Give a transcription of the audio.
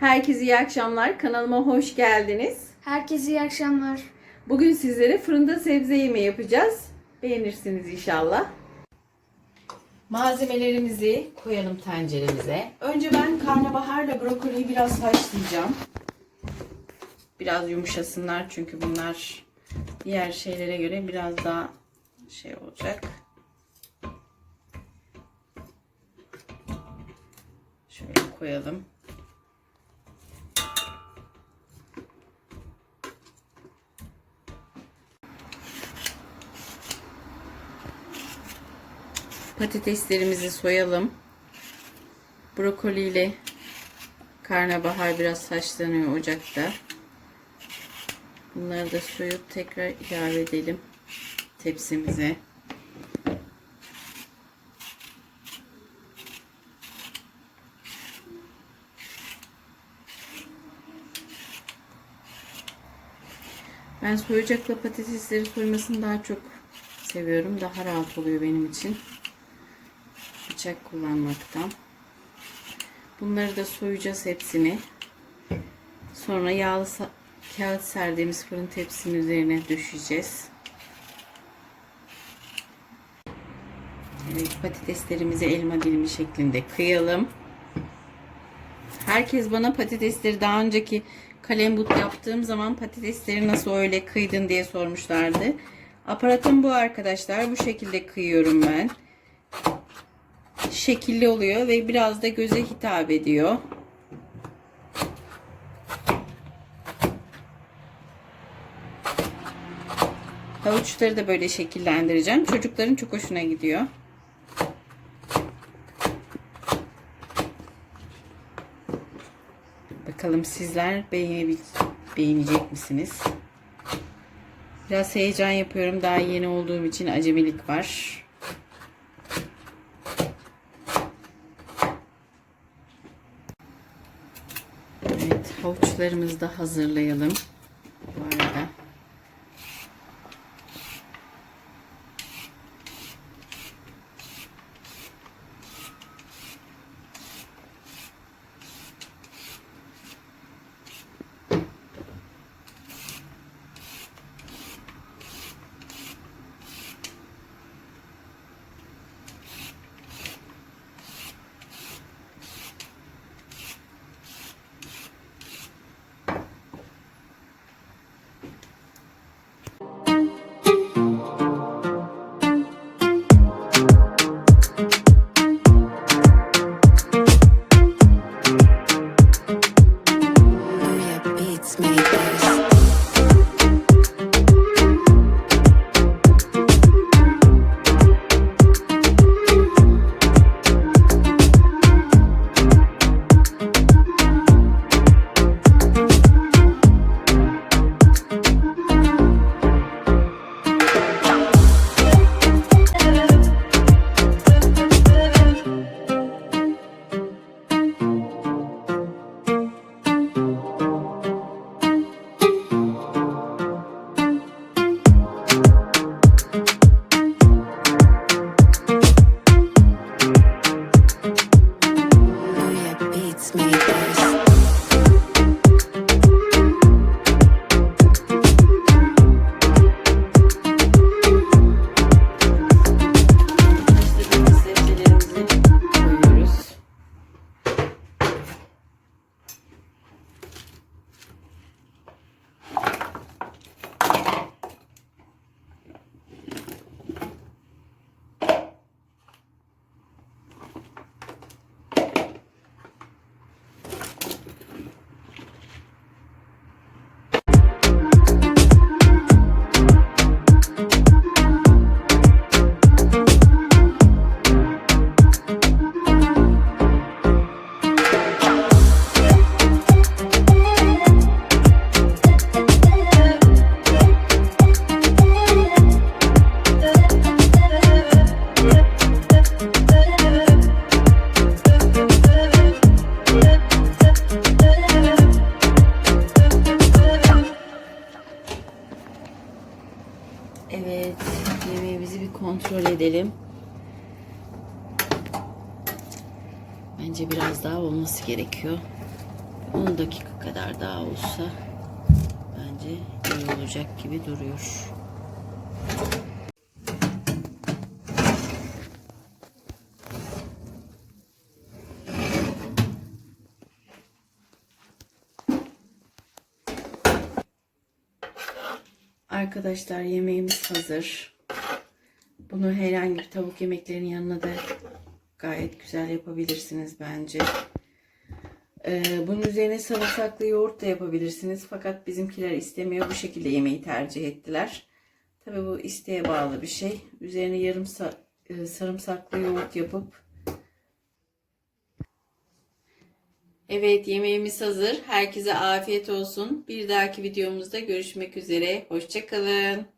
Herkese iyi akşamlar. Kanalıma hoş geldiniz. Herkese iyi akşamlar. Bugün sizlere fırında sebze yemeği yapacağız. Beğenirsiniz inşallah. Malzemelerimizi koyalım tenceremize. Önce ben karnabaharla brokoliyi biraz haşlayacağım. Biraz yumuşasınlar çünkü bunlar diğer şeylere göre biraz daha şey olacak. Şöyle koyalım. Patateslerimizi soyalım. Brokoli ile karnabahar biraz haşlanıyor ocakta. Bunları da soyup tekrar ilave edelim tepsimize. Ben soyacakla patatesleri soymasını daha çok seviyorum. Daha rahat oluyor benim için. Bıçak kullanmaktan. Bunları da soyacağız hepsini. Sonra yağlı kağıt serdiğimiz fırın tepsinin üzerine döşeyeceğiz. Evet patateslerimizi elma dilimi şeklinde kıyalım. Herkes bana patatesleri daha önceki kalembut yaptığım zaman patatesleri nasıl öyle kıydın diye sormuşlardı. Aparatım bu arkadaşlar. Bu şekilde kıyıyorum ben. Şekilli oluyor ve biraz da göze hitap ediyor. Havuçları da böyle şekillendireceğim. Çocukların çok hoşuna gidiyor. Bakalım sizler beğenecek misiniz? Biraz heyecan yapıyorum. Daha yeni olduğum için acemilik var. Evet, havuçlarımızı da hazırlayalım. Kontrol edelim. Bence biraz daha olması gerekiyor. 10 dakika kadar daha olsa bence iyi olacak gibi duruyor. Arkadaşlar yemeğimiz hazır. Bunu herhangi bir tavuk yemeklerinin yanına da gayet güzel yapabilirsiniz bence. Ee, bunun üzerine sarımsaklı yoğurt da yapabilirsiniz. Fakat bizimkiler istemiyor. Bu şekilde yemeği tercih ettiler. Tabii bu isteğe bağlı bir şey. Üzerine yarım e, sarımsaklı yoğurt yapıp Evet yemeğimiz hazır. Herkese afiyet olsun. Bir dahaki videomuzda görüşmek üzere. Hoşçakalın.